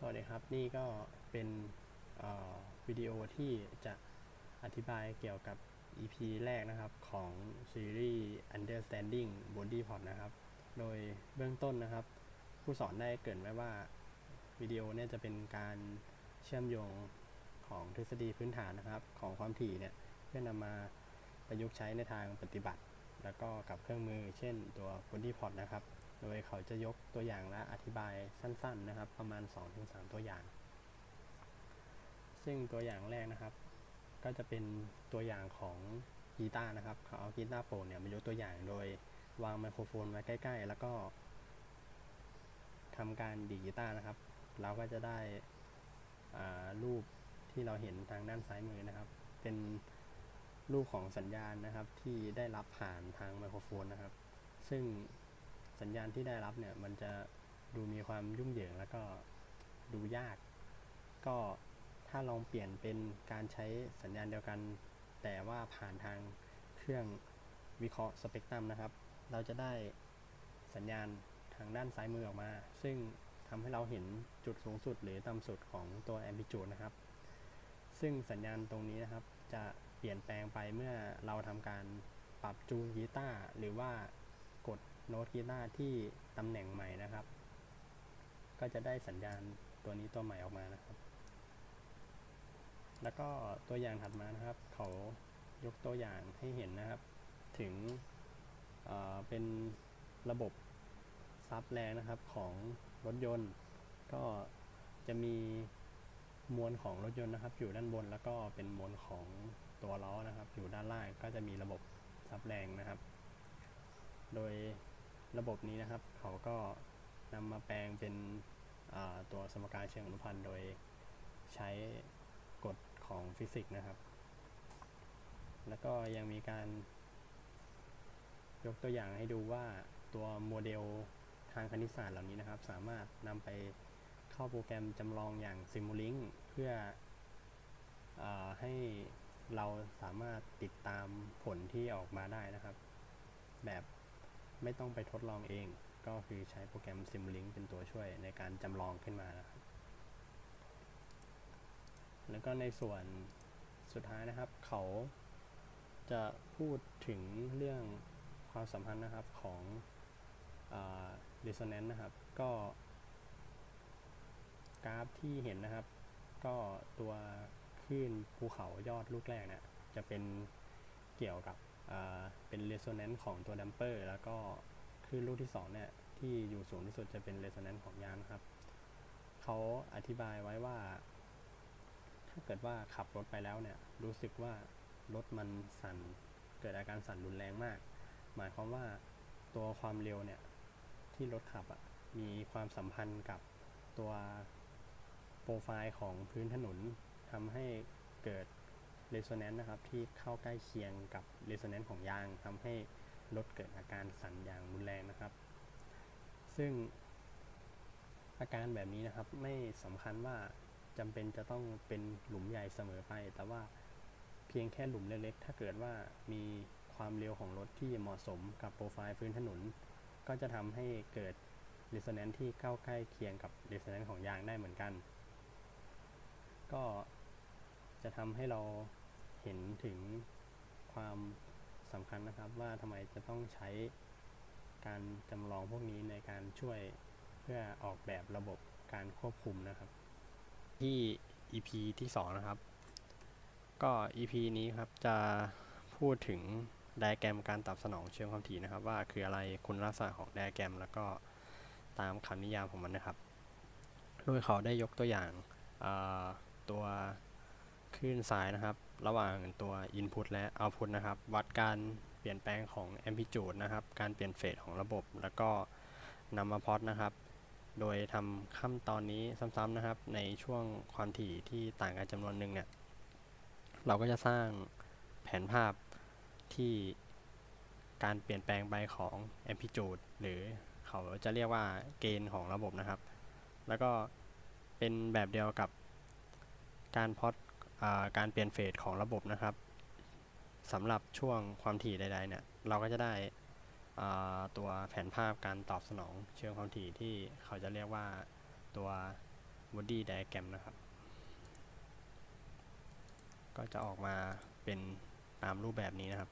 สวัสดีครับ นี่ก็เป็นวิดีโอที่จะอธิบายเกี่ยวกับ EP แรกนะครับของซีรีส์ Understanding Body Pod นะครับ โดยเบื้องต้นนะครับ ผู้สอนได้เกรินไว้ว่าวิดีโอเนี่ยจะเป็นการเชื่อมโยงของทฤษฎีพื้นฐานนะครับ ของความถี่เนี่ยเพื่อนำมาประยุกต์ใช้ในทางปฏิบัติ แล้วก็กับเครื่องมือ เช่นตัว Body Pod นะครับ โดยเขาจะยกตัวอย่างและอธิบายสั้นๆนะครับ ประมาณ 2-3 ตัวอย่าง ซึ่งตัวอย่างแรกนะครับ ก็จะเป็นตัวอย่างของกีตาร์นะครับ เขาเอากีตาร์โปร่งเนี่ยมายกตัวอย่างโดยวางไมโครโฟนไว้ใกล้ ๆ แล้วก็ทำการดีกีตาร์นะครับ เราก็จะได้รูปที่เราเห็นทางด้านซ้ายมือนะครับ เป็นรูปของสัญญาณนะครับที่ได้รับผ่านทางไมโครโฟนนะครับ ซึ่ง สัญญาณที่ได้รับเนี่ยมันจะดูมีความยุ่งเหยิงแล้วก็ดูยาก ก็ถ้าลองเปลี่ยนเป็นการใช้สัญญาณเดียวกัน แต่ว่าผ่านทางเครื่องวิเคราะห์สเปกตรัมนะครับ เราจะได้สัญญาณทางด้านซ้ายมือออกมา ซึ่งทำให้เราเห็นจุดสูงสุดหรือต่ำสุดของตัวแอมพลิจูดนะครับ ซึ่งสัญญาณตรงนี้นะครับ จะเปลี่ยนแปลงไปเมื่อเราทำการปรับจูนกีตาร์หรือว่า โน้ตกีตาร์ที่ตำแหน่งใหม่นะครับ ก็จะได้สัญญาณตัวนี้ตัวใหม่ออกมานะครับ แล้วก็ตัวอย่างถัดมานะครับ เขายกตัวอย่างให้เห็นนะครับ ถึงเเป็นระบบซับแรงนะครับของรถยนต์ ก็จะมีมวลของรถยนต์นะครับ อยู่ด้านบนแล้วก็เป็นมวลของตัวล้อนะครับ อยู่ด้านล่างก็จะมีระบบซับแรงนะครับ โดย ระบบนี้นะครับ เขาก็นำมาแปลงเป็นตัวสมการเชิงอนุพันธ์โดยใช้กฎของฟิสิกส์นะครับ แล้วก็ยังมีการ ยกตัวอย่างให้ดูว่าตัวโมเดลทางคณิตศาสตร์เหล่านี้นะครับ สามารถนำไปเข้าโปรแกรมจำลองอย่าง Simulink เพื่ออให้เราสามารถติดตามผลที่ออกมาได้นะครับ แบบ ไม่ต้องไปทดลองเอง ก็คือใช้โปรแกรม Simlink เป็นตัวช่วยในการจำลองขึ้นมานะครับแล้วก็ในส่วนสุดท้ายนะครับเขาจะพูดถึงเรื่องความสัมพันธ์นะครับของอ่า resonance นะครับ ก็กราฟที่เห็นนะครับ ก็ตัวคลื่นภูเขายอดลูกแรกเนี่ยจะเป็นเกี่ยวกับ เป็น resonance ของตัวดัมเปอร์แล้วก็คลื่นลูกที่สองเนี่ยที่อยู่สูงที่สุดจะเป็น resonance ของยางนครับเขาอธิบายไว้ว่า ถ้าเกิดว่าขับรถไปแล้วเนี่ยรู้สึกว่ารถมันสั่นเกิดอาการสั่นรุนแรงมาก หมายความว่าตัวความเร็วเนี่ยที่รถขับอะ่ะมีความสัมพันธ์กับตัวโปรไฟล์ของพื้นถนนทำให้เกิด เรโซแนนซ์นะครับที่เข้าใกล้เคียงกับเรโซแนนซ์ของยางทำให้รถเกิดอาการสั่นอย่างรุนแรงนะครับ ซึ่งอาการแบบนี้นะครับไม่สำคัญว่าจำเป็นจะต้องเป็นหลุมใหญ่เสมอไป แต่ว่าเพียงแค่หลุมเล็กๆ ถ้าเกิดว่ามีความเร็วของรถที่เหมาะสมกับโปรไฟล์พื้นถนน ก็จะทำให้เกิด resonance ที่เข้าใกล้เคียงกับ resonance ของยางได้เหมือนกัน ก็ จะทำให้เราเห็นถึงความสำคัญนะครับ ว่าทำไมจะต้องใช้การจำลองพวกนี้ในการช่วยเพื่อออกแบบระบบการควบคุมนะครับ ที่ EP ที่ 2 นะครับ ก็ EP นี้ครับจะพูดถึงไดแกรมการตอบสนองเชิงความถี่นะครับ ว่าคืออะไรคุณลักษณะของไดแกรม แล้วก็ตามคำนิยามของมันนะครับ โดยเขาได้ยกตัวอย่างาตัว คลื่นสายนะครับ ระหว่างตัว Input และ Output นะครับ วัดการเปลี่ยนแปลงของ Amplitude นะครับ การเปลี่ยนเฟสของระบบ แล้วก็นำมาพอดนะครับ โดยทำขั้นตอนนี้ซ้ำๆนะครับ ในช่วงความถี่ที่ต่างกันจำนวนหนึ่งเนี่ย เราก็จะสร้างแผนภาพที่การเปลี่ยนแปลงไปของ amplitude หรือเขาจะเรียกว่าเกณฑ์ของระบบนะครับ แล้วก็เป็นแบบเดียวกับการพอด การเปลี่ยนเฟสของระบบนะครับสำหรับช่วงความถี่ใดๆเนี่ยเราก็จะได้ตัวแผนภาพการตอบสนองเชิงความถี่ที่เขาจะเรียกว่าตัว body diagram นะครับ ก็จะออกมาเป็นตามรูปแบบนี้นะครับ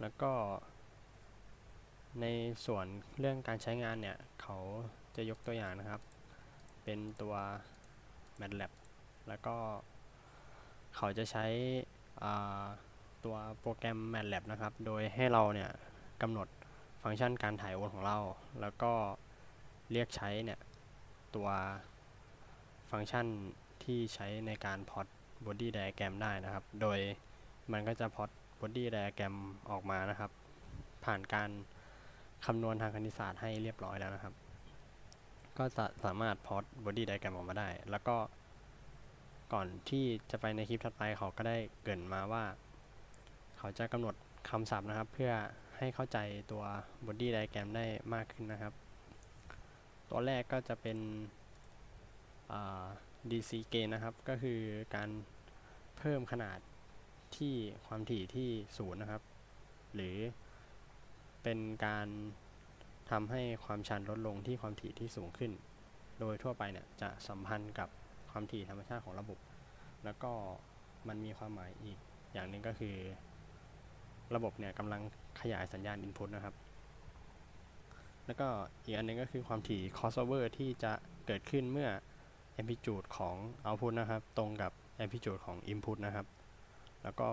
แล้วก็ ในส่วนเรื่องการใช้งานเนี่ย เขาจะยกตัวอย่างนะครับ เป็นตัว MATLAB แล้วก็เขาจะใช้ตัวโปรแกรม MATLAB นะครับ โดยให้เราเนี่ยกำหนดฟังก์ชันการถ่ายโอนของเรา แล้วก็เรียกใช้เนี่ยตัวฟังก์ชันที่ใช้ในการพอ t body diagram ได้นะครับ โดยมันก็จะพอ t body diagram ออกมานะครับ ผ่านการคำนวณทางคณิตศาสตร์ให้เรียบร้อยแล้วนะครับ ก็จะสามารถพอ t body diagram ออกมาได้ แล้วก็ก่อนที่จะไปในคลิปถัดไปเขาก็ได้เกินมาว่า เขาจะกำหนดคำศัพท์นะครับ เพื่อให้เข้าใจตัว body diagram ได้มากขึ้นนะครับ ตัวแรกก็จะเป็น DC gain นะครับ ก็คือการเพิ่มขนาดที่ความถี่ที่ศูนย์นะครับ หรือเป็นการ ทำให้ความชันลดลงที่ความถี่ที่สูงขึ้น โดยทั่วไปเนี่ยจะสัมพันธ์กับความถี่ธรรมชาติของระบบ แล้วก็มันมีความหมายอีกอย่างหนึ่งก็คือ ระบบเนี่ยกำลังขยายสัญญาณ input นะครับ แล้วก็อีกอันหนึงก็คือความถี่ crossover ที่จะเกิดขึ้นเมื่อ amplitude ของ output นะครับ ตรงกับ amplitude ของ input นะครับ แล้วก็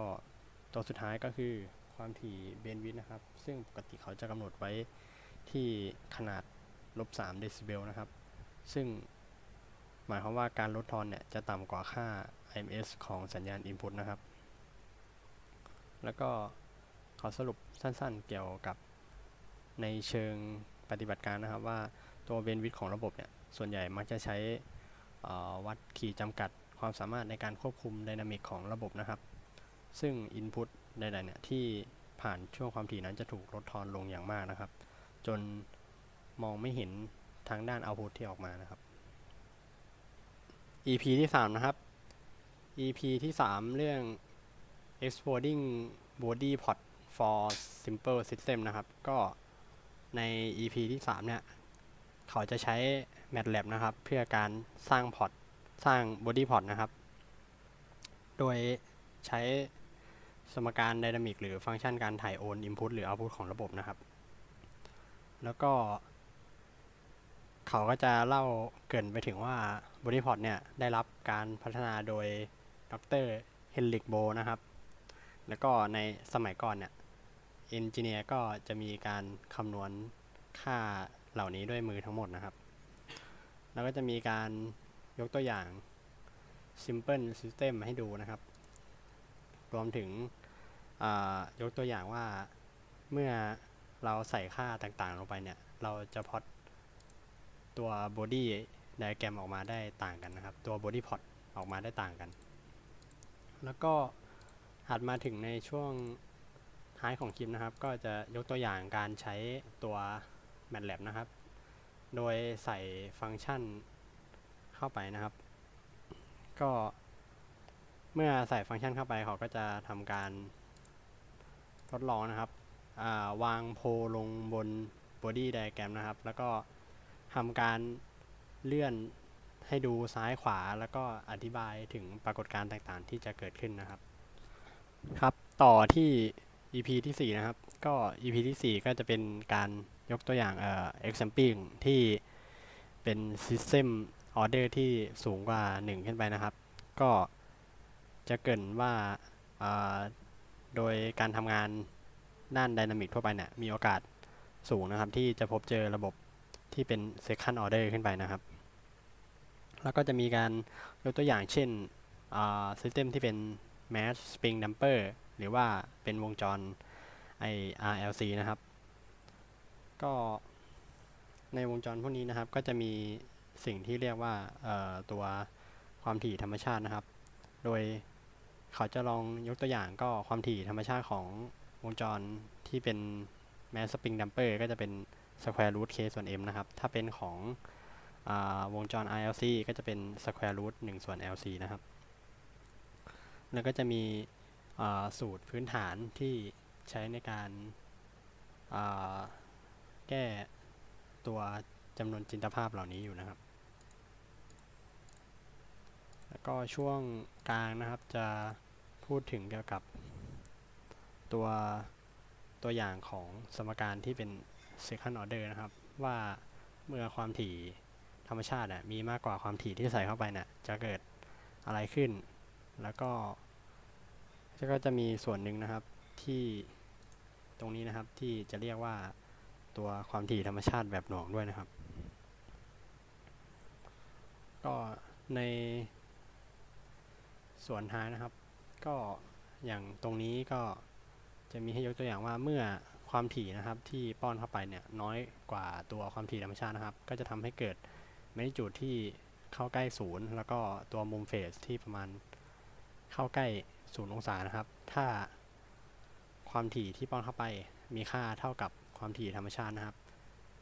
ตัวสุดท้ายก็คือความถี่ bandwidth นะครับ ซึ่งปกติเขาจะกำหนดไว้ ที่ขนาดลบ3เดซิเบลนะครับ ซึ่งหมายความว่าการลดทอนเนี่ยจะต่ำกว่าค่า IMS ของสัญญาณ input นะครับ แล้วก็ขอสรุปสั้นๆเกี่ยวกับในเชิงปฏิบัติการนะครับว่าตัวเบนวิดของระบบเนี่ยส่วนใหญ่มักจะใช้วัดขีดจำกัดความสามารถในการควบคุมไดนามิกของระบบนะครับ ซึ่ง Input ใดๆเนี่ยที่ผ่านช่วงความถี่นั้นจะถูกลดทอนลงอย่างมากนะครับ จนมองไม่เห็นทางด้าน Output ที่ออกมานะครับ EP ที่ 3 นะครับ EP ที่ 3 เรื่อง exploding body pot for simple system นะครับ ก็ใน EP ที่ 3 เนี่ย เขาจะใช้ MATLAB นะครับ เพื่อการสร้างพอร์ตสร้าง body pot นะครับ โดยใช้สมการไดนามิกหรือฟังก์ชันการถ่ายโอน input หรือ output ของระบบนะครับ แล้วก็เขาก็จะเล่าเกินไปถึงว่า body pot เนี่ยได้รับการพัฒนาโดยดรเฮนริกโบนะครับ แล้วก็ในสมัยก่อนเนี่ยเอนจิเนียร์ก็จะมีการคำนวณค่าเหล่านี้ด้วยมือทั้งหมดนะครับ แล้วก็จะมีการยกตัวอย่าง simple system ให้ดูนะครับ รวมถึงยกตัวอย่างว่าเมื่อ เราใส่ค่าต่างๆลงไปเนี่ย เราจะพอตตัว body diagram ออกมาได้ต่างกันนะครับ ตัว body plot ออกมาได้ต่างกัน แล้วก็ถัดมาถึงในช่วงท้ายของคลิปนะครับ ก็จะยกตัวอย่างการใช้ตัว MATLAB นะครับ โดยใส่ฟังก์ชันเข้าไปนะครับ ก็เมื่อใส่ฟังก์ชันเข้าไปเขาก็จะทำการทดลองนะครับ วางโพลงบน body diagram นะครับ แล้วก็ทำการเลื่อนให้ดูซ้ายขวาแล้วก็อธิบายถึงปรากฏการณ์ต่างๆ ที่จะเกิดขึ้นนะครับ ครับต่อที่ EP ที่ 4 นะครับ ก็ EP ที่ 4 ก็จะเป็นการยกตัวอย่างเอ่อ exampling ที่เป็น system order ที่สูงกว่า 1 ขึ้นไปนะครับ ก็จะเกินว่าโดยการทำงาน ด้าน Dynamic ทั่วไปเนี่ยมีโอกาสสูงนะครับ ที่จะพบเจอระบบที่เป็น second order ขึ้นไปนะครับ แล้วก็จะมีการยกตัวอย่างเช่นอ่า system ที่เป็น mass spring damper หรือว่าเป็นวงจร IRLC นะครับ ก็ในวงจรพวกนี้นะครับก็จะมีสิ่งที่เรียกว่าตัวความถี่ธรรมชาตินะครับ โดยเขาจะลองยกตัวอย่างก็ความถี่ธรรมชาติของ วงจรที่เป็น mass spring damper ก็จะเป็น square root k ส่วน m นะครับ ถ้าเป็นของอวงจร ILC ก็จะเป็น square root 1 ส่วน LC นะครับ แล้วก็จะมีสูตรพื้นฐานที่ใช้ในการาแก้ตัวจำนวนจินตภาพเหล่านี้อยู่นะครับ แล้วก็ช่วงกลางนะครับจะพูดถึงเกี่ยวกับ ตัวตัวอย่างของสมการที่เป็น second order นะครับ ว่าเมื่อความถี่ธรรมชาติน่ะมีมากกว่าความถี่ที่ใส่เข้าไปน่ะจะเกิดอะไรขึ้น แล้วก็ก็จะมีส่วนหนึ่งนะครับที่ตรงนี้นะครับที่จะเรียกว่าตัวความถี่ธรรมชาติแบบหน่วงด้วยนะครับ ก็ในส่วนท้ายนะครับ ก็อย่างตรงนี้ก็ จะมีให้ยกตัวอย่างว่าเมื่อความถี่นะครับที่ป้อนเข้าไปเนี่ยน้อยกว่าตัวความถี่ธรรมชาตินะครับ ก็จะทำให้เกิดแมกนิจูดที่เข้าใกล้ศูนย์แล้วก็ตัวมุมเฟสที่ประมาณเข้าใกล้ศูนย์องศานะครับ ถ้าความถี่ที่ป้อนเข้าไปมีค่าเท่ากับความถี่ธรรมชาตินะครับ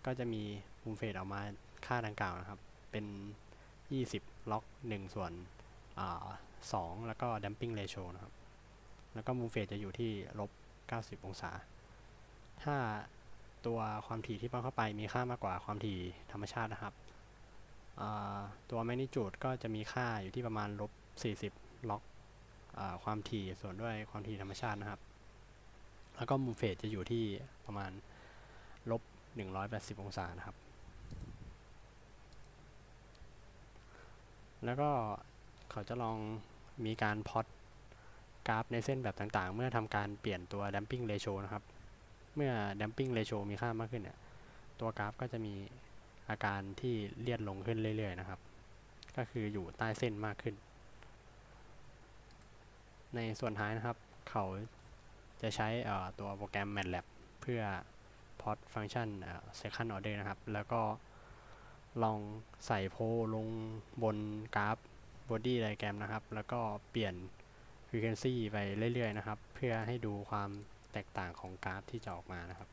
ก็จะมีมุมเฟสออกมาค่าดังกล่าวนะครับ เป็น 20 ล็อก 1 ส่วนสองแล้วก็ damping ratio นะครับ แล้วก็มุมเฟสจะอยู่ที่ลบ 90 องศา ถ้าตัวความถี่ที่ป้อนเข้าไปมีค่ามากกว่าความถี่ธรรมชาตินะครับ ตัว magnitude ก็จะมีค่าอยู่ที่ประมาณลบ 40 ล็อกอความถี่ส่วนด้วยความถี่ธรรมชาตินะครับ แล้วก็มุมเฟสจะอยู่ที่ประมาณลบ 180 องศานะครับ แล้วก็เขาจะลองมีการพอต กราฟในเส้นแบบต่างๆ เมื่อทำการเปลี่ยนตัว damping ratio นะครับ เมื่อ damping ratio มีค่ามากขึ้นเนี่ย ตัวกราฟก็จะมีอาการที่เลียดลงขึ้นเรื่อยๆนะครับ ก็คืออยู่ใต้เส้นมากขึ้น ในส่วนท้ายนะครับ เขาจะใช้ตัวโปรแกรม MATLAB เพื่อพอ t ฟังก์ชัน second order นะครับ แล้วก็ลองใส่โพลลงบนกราฟ body diagram นะครับ แล้วก็เปลี่ยน frequency ไปเรื่อยๆนะครับ เพื่อให้ดูความแตกต่างของกราฟที่จะออกมานะครับ